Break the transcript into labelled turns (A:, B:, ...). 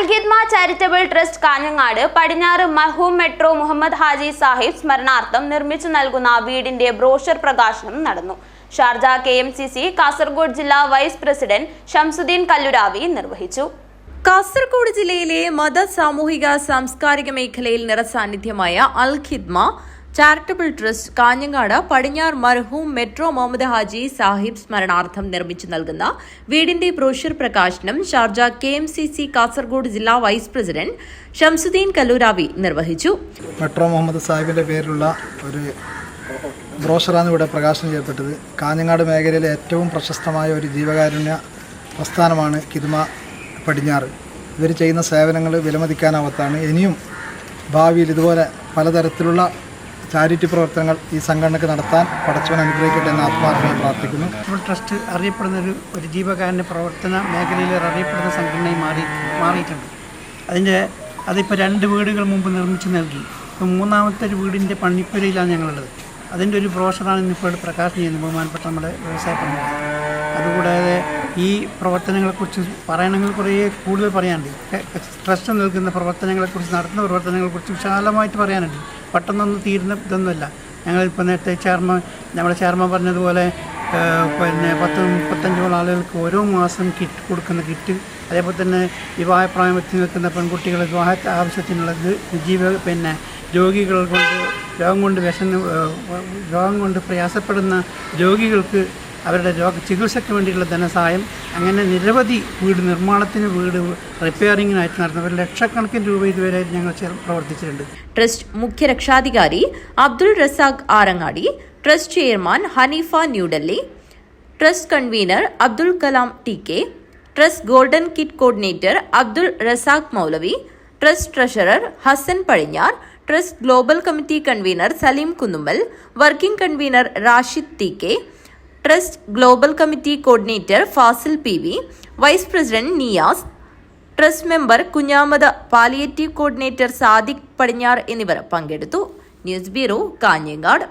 A: അൽഖിദ്മ charitable trust Kanhangad പടിഞ്ഞാറ് മഹൂം metro Muhammad Haji Sahib സ്മരണാർത്ഥം നിർമ്മിച്ചു നൽകുന്ന വീടിന്റെ ബ്രോഷർ പ്രകാശനം നടന്നു. Sharjah K M C C Kasaragod ജില്ലാ വൈസ് പ്രസിഡന്റ് ഷംസുദ്ദീൻ കല്ലുരാവി നിർവഹിച്ചു.
B: കാസർഗോഡ് ജില്ലയിലെ മത സാമൂഹിക സാംസ്കാരിക മേഖലയിൽ നിറസാന്നിധ്യമായ അൽ ഖിദ്മ ചാരിറ്റബിൾ ട്രസ്റ്റ് കാഞ്ഞങ്ങാട് പടിഞ്ഞാർ മർഹൂം മെട്രോ മുഹമ്മദ് ഹാജി സാഹിബ് സ്മരണാർത്ഥം നിർമ്മിച്ചു നൽകുന്ന വീടിന്റെ ബ്രോഷർ പ്രകാശനം Sharjah K M C C Kasaragod ജില്ലാ വൈസ് പ്രസിഡന്റ് ഷംസുദ്ദീൻ കല്ലൂരാവി നിർവഹിച്ചു.
C: മെട്രോ മുഹമ്മദ് സാഹിബിന്റെ പേരിലുള്ള ഒരു ബ്രോഷറാണ് ഇവിടെ പ്രകാശനം ചെയ്യപ്പെട്ടത്. കാഞ്ഞങ്ങാട് മേഖലയിലെ ഏറ്റവും പ്രശസ്തമായ ഒരു ജീവകാരുണ്യ പ്രസ്ഥാനമാണ് കിദ്മ പടിഞ്ഞാർ ഇവർ ചെയ്യുന്ന സേവനങ്ങൾ വിലമതിക്കാനാവത്താണ്. ഇനിയും ഭാവിയിൽ ഇതുപോലെ പലതരത്തിലുള്ള ചാരിറ്റി പ്രവർത്തനങ്ങൾ ഈ സംഘടനയ്ക്ക് നടത്താൻ പടച്ചവൻ അനുഗ്രഹിക്കട്ടെ എന്ന് ആത്മാർത്ഥമായി പ്രാർത്ഥിക്കുന്നു.
D: ട്രസ്റ്റ് അറിയപ്പെടുന്ന ഒരു ഒരു ജീവകാരുണ്യ പ്രവർത്തന മേഖലയിൽ അറിയപ്പെടുന്ന സംഘടനയായി മാറി മാറിയിട്ടുണ്ട്. അതിന്റെ അതിപ്പോൾ രണ്ട് വീടുകൾ മുമ്പ് നിർമ്മിച്ച് നൽകി. ഇപ്പം മൂന്നാമത്തെ ഒരു വീടിന്റെ പണിപ്പുരയിലാണ് ഞങ്ങളുള്ളത്. അതിന്റെ ഒരു ബ്രോഷറാണ് ഇന്നിപ്പോൾ പ്രകാശനം ചെയ്യുന്നത്. ബഹുമാനപ്പെട്ട നമ്മുടെ വ്യവസായ പ്രമുഖ അതുകൂടാതെ ഈ പ്രവർത്തനങ്ങളെക്കുറിച്ച് പറയണമെങ്കിൽ കുറേ കൂടുതൽ പറയാനുണ്ട്. സ്ട്രെസ് നൽകുന്ന പ്രവർത്തനങ്ങളെക്കുറിച്ച് നടത്തുന്ന പ്രവർത്തനങ്ങളെക്കുറിച്ച് വിശാലമായിട്ട് പറയാനുണ്ട്. പെട്ടെന്നൊന്നും തീരുന്ന ഇതൊന്നുമല്ല. ഞങ്ങളിപ്പോൾ നേരത്തെ ചെയർമാൻ നമ്മുടെ ചെയർമാൻ പറഞ്ഞതുപോലെ പിന്നെ പത്ത് മുപ്പത്തഞ്ചോളം ആളുകൾക്ക് ഓരോ മാസം കിറ്റ് കൊടുക്കുന്ന കിറ്റ് അതേപോലെ തന്നെ വിവാഹപ്രായത്തിൽ നിൽക്കുന്ന പെൺകുട്ടികൾ വിവാഹ ആവശ്യത്തിനുള്ളത് ജീവ പിന്നെ രോഗികൾ കൊണ്ട് രോഗം കൊണ്ട് വിഷം രോഗം കൊണ്ട് പ്രയാസപ്പെടുന്ന രോഗികൾക്ക് അവരുടെ രോഗ ചികിത്സയ്ക്ക് വേണ്ടിയുള്ള ധനസഹായം അങ്ങനെ നിരവധി വീട് നിർമ്മാണത്തിന് വീട് റിപ്പയറിങ്ങിനായിട്ട് നടന്നവർ ലക്ഷക്കണക്കിന് രൂപ ഇതുവരെ ഞങ്ങൾ പ്രവർത്തിച്ചിട്ടുണ്ട്.
B: ട്രസ്റ്റ് മുഖ്യ രക്ഷാധികാരി Abdul Razak Arangadi trust chairman Haneefa New Delhi trust convener Abdul Kalam T K trust golden kit coordinator Abdul Razak Moulavi trust treasurer Hasan പഴിഞ്ഞാർ trust global committee convener Saleem Kunnummal working convener Rashid T K trust global committee coordinator Fazil P V vice president Niyas trust member Kunhamatha palliative coordinator Sadiq പടിഞ്ഞാർ എന്നിവർ പങ്കെടുത്തു. News bureau Kanhangad.